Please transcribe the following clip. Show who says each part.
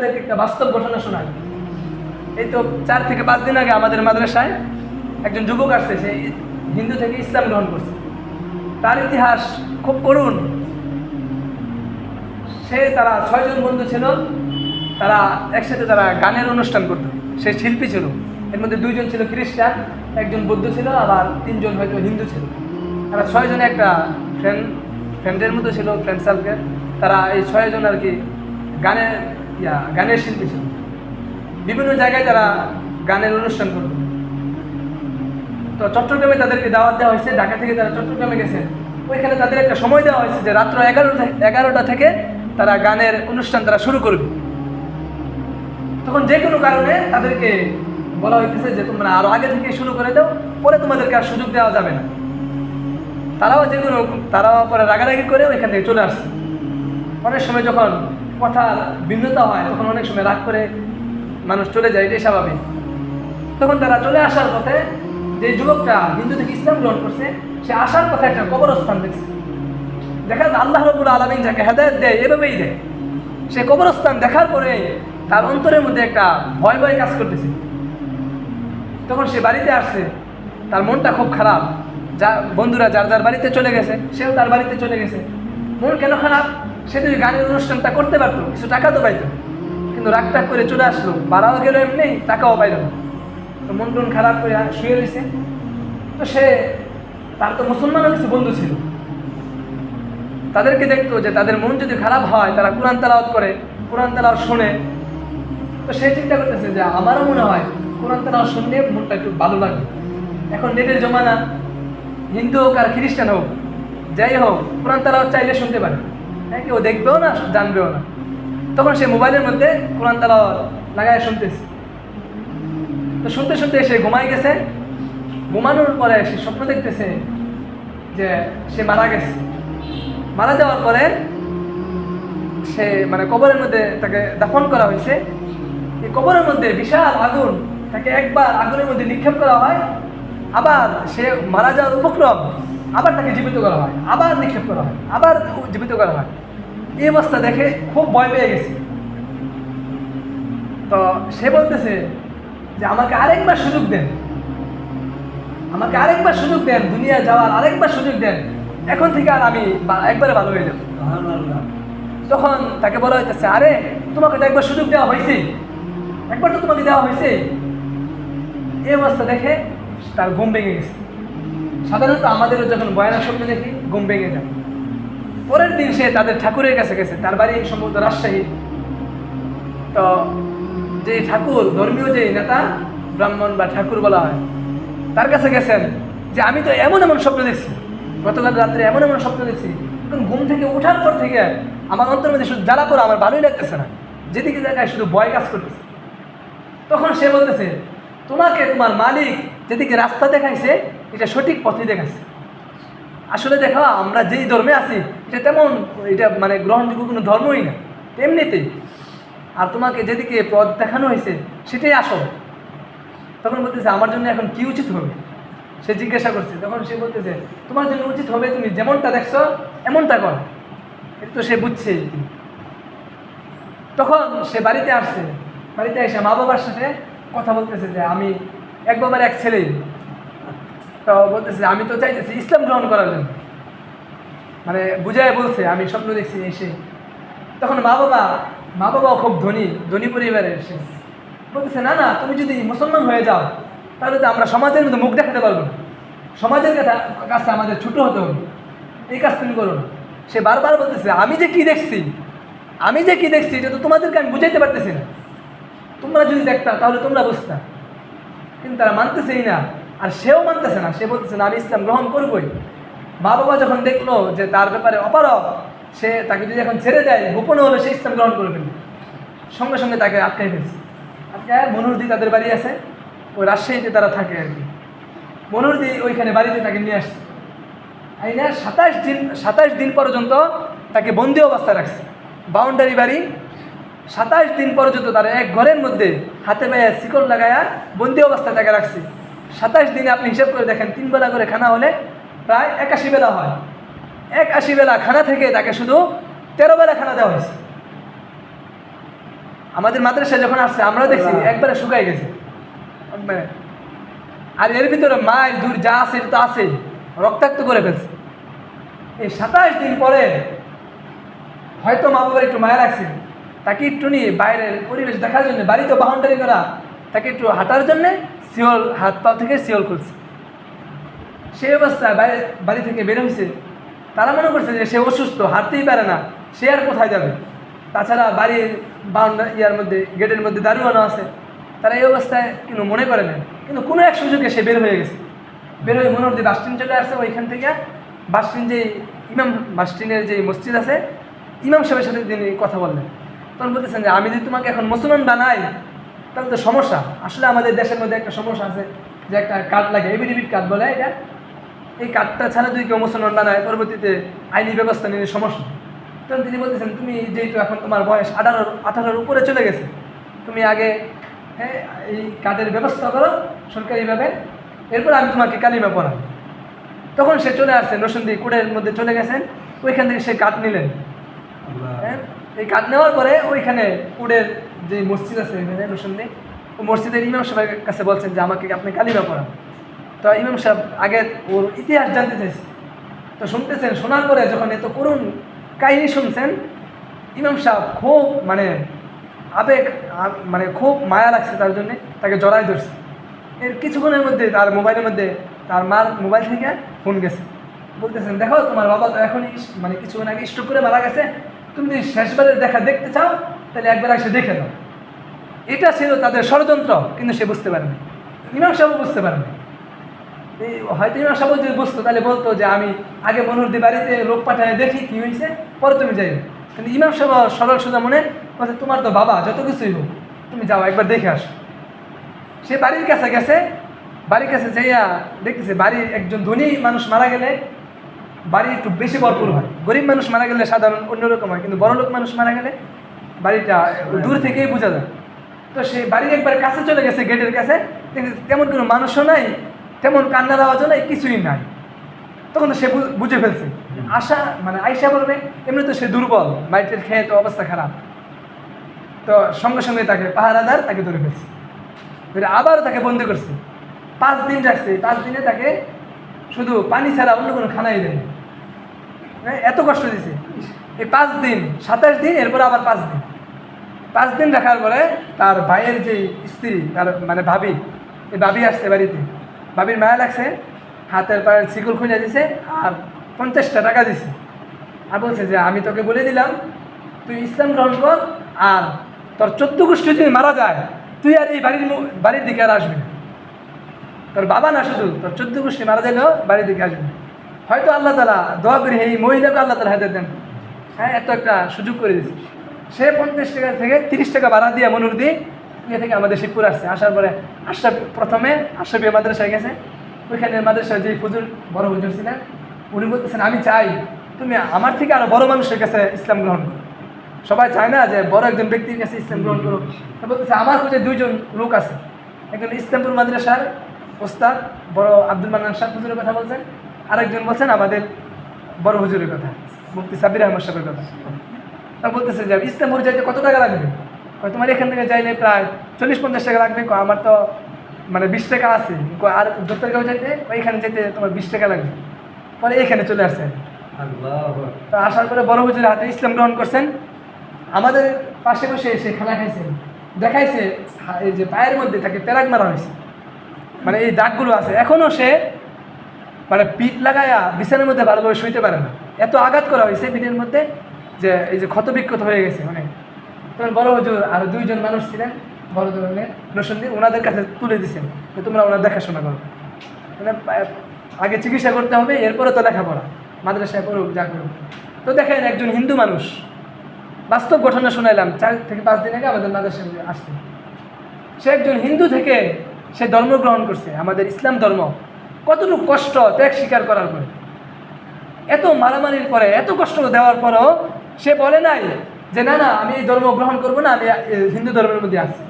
Speaker 1: আপনাদেরকে একটা বাস্তব ঘটনা শোনাই। এই তো চার থেকে পাঁচ দিন আগে আমাদের মাদ্রাসায় একজন যুবক আসছে, সে হিন্দু থেকে ইসলাম গ্রহণ করছে। তার ইতিহাস খুব করুণ। সে তারা ছয়জন বন্ধু ছিল, তারা একসাথে তারা গানের অনুষ্ঠান করত। সে শিল্পী ছিল, এর মধ্যে দুইজন ছিল খ্রিস্টান, একজন বৌদ্ধ ছিল, আবার তিনজন হয়তো হিন্দু ছিল। তারা ছয়জনে একটা ফ্রেন্ড ফ্রেন্ডের মতো ছিল ফ্রেন্ড সার্কেল তারা এই ছয়জন আর কি গানের ইয়া, গানের শিল্পী ছিল বিভিন্ন জায়গায় তারা গানের অনুষ্ঠান করত। তো চট্টগ্রামে তাদেরকে দাওয়াত দেওয়া হয়েছে, ঢাকা থেকে তারা চট্টগ্রামে গেছেন ওইখানে তাদের একটা সময় দেওয়া হয়েছে যে রাত্র এগারোটা এগারোটা থেকে তারা গানের অনুষ্ঠান তারা শুরু করবে। তখন যে কোনো কারণে তাদেরকে বলা হইতেছে যে তোমরা আরও আগে থেকে শুরু করে দাও, পরে তোমাদেরকে আর সুযোগ দেওয়া যাবে না। তারাও যে কোনো, তারাও পরে রাগারাগি করে ওইখান থেকে চলে আসছে। অনেক সময় যখন কথার ভিন্নতা হয়, তখন অনেক সময় রাগ করে মানুষ চলে যায়, এটাই স্বাভাবিক। তখন তারা চলে আসার পথে যে যুবকটা হিন্দু থেকে ইসলাম গ্রহণ করছে, সে আসার পথে একটা কবরস্থান দেখছে। দেখা যায় আল্লাহ রবুল আলমিন যাকে হেদায়ত দেয়, এভাবেই দেয়। সে কবরস্থান দেখার পরে তার অন্তরের মধ্যে একটা ভয় ভয় কাজ করতেছে। তখন সে বাড়িতে আসছে, তার মনটা খুব খারাপ। যা বন্ধুরা যার যার বাড়িতে চলে গেছে, সেও তার বাড়িতে চলে গেছে। মন কেন খারাপ? সে যদি গানের অনুষ্ঠানটা করতে পারতো কিছু টাকা তো পাইতো কিন্তু রাগ টাগ করে চলে আসলো, বাড়াও গেল এমনি, টাকাও পাইল না। তো মন টন খারাপ করে শুয়ে রয়েছে তো সে, তার তো মুসলমানও কিছু বন্ধু ছিল। তাদেরকে দেখতো যে তাদের মন যদি খারাপ হয়, তারা কোরআন তালাওয়াত করে, কোরআন তালাওয়াত শোনে। তো সে চিন্তা করতেছে যে আমারও মনে হয় কোরআন তালাওয়াত শুনলে মনটা একটু ভালো লাগবে এখন নেটের জমানা, হিন্দু হোক আর খ্রিস্টান হোক, যাই হোক, কোরআন তালাওয়াত চাইলে শুনতে পারে। হ্যাঁ কেউ দেখবেও না, জানবেও না। তখন সে মোবাইলের মধ্যে কোরআন তালাওয়াত লাগায় শুনতেছে। তো শুনতে শুনতে সে ঘুমাই গেছে। ঘুমানোর পরে সে স্বপ্ন দেখতেছে যে সে মারা গেছে। মারা যাওয়ার পরে সে মানে কবরের মধ্যে তাকে দাফন করা হয়েছে। এই কবরের মধ্যে বিশাল আগুন, তাকে একবার আগুনের মধ্যে নিক্ষেপ করা হয়। আবার সে মারা যাওয়ার উপক্রম, আবার তাকে জীবিত করা হয়, আবার নিক্ষেপ করা হয়, আবার জীবিত করা হয়। এই অবস্থা দেখে খুব ভয় পেয়ে গেছে। তো সে বলতেছে যে, আমাকে আরেকবার সুযোগ দেন। আমাকে আরেকবার সুযোগ দেন, দুনিয়া যাওয়ার আরেকবার সুযোগ দেন। এখন থেকে আর আমি একবারে ভালো হয়ে যাব। তখন তাকে বলা হইতেছে, আরে, তোমাকে তো একবার সুযোগ দেওয়া হয়েছে একবার তো তোমাকে দেওয়া হয়েছে এই অবস্থা দেখে তার ঘুম ভেঙে গেছে। সাধারণত আমাদেরও যখন বয়ানা স্বপ্ন দেখি, ঘুম ভেঙে যায়। পরের দিন সে তাদের ঠাকুরের কাছে গেছে, তার বাড়ি সম্ভবত রাজশাহী। তো যে ঠাকুর, ধর্মীয় যে নেতা, ব্রাহ্মণ বা ঠাকুর বলা হয়, তার কাছে গেছেন যে আমি তো এমন এমন স্বপ্ন দেখছি, গতকাল রাত্রে এমন এমন স্বপ্ন দেখছি, এখন ঘুম থেকে ওঠার পর থেকে আমার অন্তর মধ্যে শুধু জ্বালা পড়া, আমার ভালোই লাগতেছে না। যেদিকে জায়গায় শুধু ভয় কাজ করতেছে। তখন সে বলতেছে, তোমাকে তোমার মালিক যেদিকে রাস্তা দেখাইছে, এটা সঠিক পথে দেখাইছে। আসলে দেখো, আমরা যেই ধর্মে আছি এটা তেমন এটা মানে গ্রহণযোগ্য কোনো ধর্মই না। এমনিতেই। আর তোমাকে যেদিকে পথ দেখানো হয়েছে, সেটাই আসল। তখন বলতেছে, আমার জন্য এখন কি উচিত হবে? সে জিজ্ঞাসা করছে। তখন সে বলতেছে, তোমার জন্য উচিত হবে তুমি যেমনটা দেখছ, এমনটা কর। এটা তো সে বুঝছে তখন সে বাড়িতে আসছে। বাড়িতে এসে মা বাবার সাথে কথা বলতেছে যে, আমি এক বাবার এক ছেলে। তো বলতেছে, আমি তো চাইতেছি ইসলাম গ্রহণ করার জন্য। মানে বুঝায় বলছে, আমি স্বপ্ন দেখছি এসে তখন মা বাবা, মা বাবাও খুব ধনী ধনী পরিবারের এসে বলতেছে না না, তুমি যদি মুসলমান হয়ে যাও, তাহলে তো আমরা সমাজের মধ্যে মুখ দেখাতে পারব। না সমাজের কাছে আমাদের ছোট হতে হবে। এই কাজ তুমি করো না। সে বারবার বলতেছে, আমি যে কি দেখছি? আমি যে কি দেখছি, এটা তো তোমাদেরকে আমি বুঝাইতে পারতেছি না। তোমরা যদি দেখতা, তাহলে তোমরা বুঝতা। কিন্তু তারা মানতেছেই না। আর সেও মানতেছে না। সে বলতেছে, না, আমি ইসলাম গ্রহণ করবই। মা বাবা যখন দেখল যে তার ব্যাপারে অপারক সে তাকে যদি এখন ছেড়ে দেয় গোপনে হলে সে ইসলাম গ্রহণ করে না। সঙ্গে সঙ্গে তাকে আটকাই ফেলছে। আটকায় মনুরদি তাদের বাড়ি আছে, ওই রাজশাহীতে তারা থাকে আর কি। মনুরদি ওইখানে বাড়িতে তাকে নিয়ে আসছে। আইনা সাতাশ দিন সাতাশ দিন পর্যন্ত তাকে বন্দি অবস্থায় রাখছে। বাউন্ডারি বাড়ি। সাতাশ দিন পর্যন্ত তারা এক ঘরের মধ্যে হাতে পায়ে শিকল লাগায়া বন্দি অবস্থায় তাকে রাখছে। সাতাশ দিনে আপনি হিসাব করে দেখেন, তিন বেলা করে খানা হলে প্রায় একাশি বেলা হয়। একাশি বেলা খানা থেকে তাকে শুধু তেরো বেলা খানা দেওয়া হয়েছে। আমাদের মাদ্রাসায় যখন আসছে আমরা দেখছি একবারে শুকাই গেছে। আর এর ভিতরে মায়ের দূর যা আছে তা আছে রক্তাক্ত করে ফেলছে। এই সাতাশ দিন পরে হয়তো মা বাবার একটু মায়া রাখছে তাকে একটু নিয়ে বাইরের পরিবেশ দেখার জন্য বাড়িতে বাউন্ডারি করা তাকে একটু হাঁটার জন্য শিওল হাত পা থেকে শিওল করছে সেই অবস্থায় বাড়ি থেকে বের হয়েছে তারা মনে করছে যে সে অসুস্থ, হাঁটতেই পারে না, সে আর কোথায় যাবে? তাছাড়া বাড়ির বাউন্ডারি ইয়ার মধ্যে, গেটের মধ্যে দারুয়ানো আছে। তারা এই অবস্থায় কিন্তু মনে করে না। কিন্তু কোনো এক সুযোগে সে বের হয়ে গেছে। বের হয়ে মনে হচ্ছে বাসস্ট্যান্ড চলে আসছে ওইখান থেকে। বাসস্ট্যান্ড যে ইমাম বাসস্ট্যান্ডের যে মসজিদ আছে, ইমাম সাহেবের সাথে তিনি কথা বললেন। তখন বলতেছেন যে, আমি যদি তোমাকে এখন মুসলমান বানাই, তাহলে তো সমস্যা। আসলে আমাদের দেশের মধ্যে একটা সমস্যা আছে যে একটা কার্ড লাগে এবিডিবিট কার্ড বলে এটা। এই কার্ডটা ছাড়া যদি কেউ মুসলমান বানায় পরবর্তীতে আইনি ব্যবস্থা নিয়ে সমস্যা। তখন তিনি বলতেছেন তুমি যেহেতু এখন তোমার বয়স আঠারো আঠারোর উপরে চলে গেছে তুমি আগে হ্যাঁ এই কার্ডের ব্যবস্থা করো সরকারিভাবে এরপর আমি তোমাকে কালিমা পড়াই তখন সে চলে আসছে নসন্দি কোডের মধ্যে চলে গেছেন ওইখান থেকে সে কাঠ নিলেন। হ্যাঁ এই কাঠ নেওয়ার পরে ওইখানে কুড়ের যে মসজিদ আছে এখানে নসন্দি ও মসজিদের ইমাম সাহেবের কাছে বলছেন যে আমাকে আপনি কালিমা পড়ান। তো ইমাম সাহেব আগে ওর ইতিহাস জানতে চাইছে। তো শুনতেছেন, শোনার পরে যখন এত করুণ কাহিনী শুনছেন, ইমাম সাহেব খুব মানে আবেগ মানে খুব মায়া লাগছে তার জন্যে, তাকে জড়াই ধরছে। এর কিছুক্ষণের মধ্যে তার মোবাইলের মধ্যে তার মার মোবাইল থেকে ফোন গেছে। বলতেছেন, দেখো, তোমার বাবা তো এখনই মানে কিছুক্ষণ আগে স্ট্রোক করে মারা গেছে। তুমি যদি শেষবারের দেখা দেখতে চাও, তাহলে একবার এসে দেখে নাও। এটা ছিল তাদের ষড়যন্ত্র, কিন্তু সে বুঝতে পারেনি। ইমাম সাহেব বুঝতে পারেনি। হয়তো ইমাম সাহেব যদি বুঝতো, তাহলে বলতো যে আমি আগে মনুরদি বাড়িতে লোক পাঠায় দেখি কি হয়েছে পরে তুমি যাই কিন্তু ইমাম সাহেব সরল সোজা মনে বলছে, তোমার তো বাবা, যত কিছুই হোক, তুমি যাও, একবার দেখে আসো। সে বাড়ির কাছে গেছে, বাড়ির কাছে যাইয়া দেখতেছে, বাড়ির একজন ধনী মানুষ মারা গেলে বাড়ি একটু বেশি ভরপুর হয়। গরিব মানুষ মারা গেলে সাধারণ অন্যরকম হয়, কিন্তু বড় লোক মানুষ মারা গেলে বাড়িটা দূর থেকেই বোঝা যায়। তো সে বাড়ির একবার কাছে চলে গেছে, গেটের কাছে তেমন কোনো মানুষও নাই তেমন কান্নার আওয়াজও নাই কিছুই নাই। তখন সে বুঝে ফেলছে। আশা মানে আয়সা বলবে এমনি তো সে দুর্বল মাইটের খেয়ে তো অবস্থা খারাপ। তো সঙ্গে সঙ্গে তাকে পাহারাদার তাকে ধরে ফেলছে। ধরে আবারও তাকে বন্দি করছে। পাঁচ দিন রাখছে। পাঁচ দিনে তাকে শুধু পানি ছাড়া অন্য কোনো খানাই দেয়নি হ্যাঁ, এত কষ্ট দিছে। এই পাঁচ দিন সাতাশ দিন এরপর আবার পাঁচ দিন। পাঁচ দিন রাখার পরে তার ভাইয়ের যে স্ত্রী তার মানে ভাবি এই ভাবি আসছে বাড়িতে। ভাবির মায়া লাগছে, হাতের পায়ের শিকল খুঁজে দিছে আর পঞ্চাশটা টাকা দিছে। আর বলছে যে, আমি তোকে বলে দিলাম, তুই ইসলাম গ্রহণ কর আর তোর চোদ্দ গোষ্ঠী যদি মারা যায়, তুই আর এই বাড়ির বাড়ির দিকে আর আসবি তোর বাবা না শুধু, তোর চোদ্দ গোষ্ঠী মারা গেলেও বাড়ির দিকে আসবি হয়তো আল্লাহ তালা দোয়া করি এই মহিলাকে আল্লাহ তালা হাতে দেন। হ্যাঁ এত একটা সুযোগ করে দিয়েছে সে পঞ্চাশ টাকা থেকে তিরিশ টাকা বাড়া দিয়ে মনুর দিয়ে ইয়ে থেকে আমাদের শিবপুর আসছে। আসার পরে আশরাফ প্রথমে, আশরাফি মাদ্রাসায় গেছে। ওইখানে মাদ্রাসায় যে হুজুর, বড় হুজুর ছিলেন, উনি বলতেছেন, আমি চাই তুমি আমার থেকে আরও বড় মানুষের কাছে ইসলাম গ্রহণ করো। সবাই চায় না যে বড় একজন ব্যক্তির কাছে ইসলাম গ্রহণ করো। বলতেছে, আমার কাছে দুইজন লোক আছে। একজন ইসলামপুর মাদ্রাসার ওস্তাদ, বড় আব্দুল মান্নান শাহ হুজুরের কথা বলছেন। আরেকজন বলছেন আমাদের বড় হুজুরের কথা মুক্তি সাবির আহমদ সাহেবের কথা। তা বলতেছে যে, ইসলামপুর যাইতে কত টাকা লাগবে? তোমার এখান থেকে যাইলে প্রায় চল্লিশ পঞ্চাশ টাকা লাগবে আমার তো মানে বিশ টাকা আছে। আর দত্তরগাঁও যাইতে কয় এখানে যাইতে তোমার বিশ টাকা লাগবে। পরে এখানে চলে আসছে। তো আসার পরে বড় হুজুর হাতে ইসলাম গ্রহণ করছেন। আমাদের পাশে বসে এসে খেলা খাইছে দেখাইছে এই যে পায়ের মধ্যে তাকে প্যারাক মারা হয়েছে। মানে এই দাগগুলো আছে। এখনও সে মানে পিঠ লাগায়া বিছানার মধ্যে ভালোভাবে শুইতে পারে না। এত আঘাত করা হয়েছে পিঠের মধ্যে যে এই যে ক্ষতবিক্ষত হয়ে গেছে অনেক তখন বড় হুজুর আরও দুইজন মানুষ ছিলেন, বড় ধরনের নসন্দি ওনাদের কাছে তুলে দিছেন যে তোমরা ওনার দেখাশোনা করো। মানে আগে চিকিৎসা করতে হবে, এরপরে তো লেখাপড়া, মাদ্রাসায় পড়ুক, যা করুক। তো দেখেন একজন হিন্দু মানুষ, বাস্তব ঘটনা শোনাইলাম, চার থেকে পাঁচ দিন আগে আমাদের মাদ্রাসায় আসছে সে একজন হিন্দু থেকে সে ধর্ম গ্রহণ করছে, আমাদের ইসলাম ধর্ম। কতটুকু কষ্ট, ত্যাগ স্বীকার করার পরে। এত মারামারির পরে, এত কষ্ট দেওয়ার পরেও সে বলে নাই যে না না আমি এই ধর্ম গ্রহণ করব না আমি হিন্দু ধর্মের মধ্যে আছি।